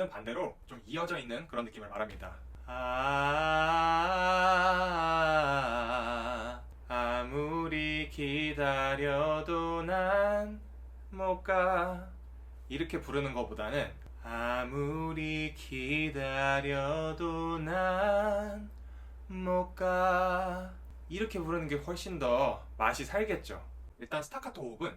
스타카토는 반대로 좀 이어져 있는 그런 느낌을 말합니다. 아, 아무리 기다려도 난 못 가. 이렇게 부르는 것보다는 아무리 기다려도 난 못 가. 이렇게 부르는 게 훨씬 더 맛이 살겠죠. 일단 스타카토 호흡은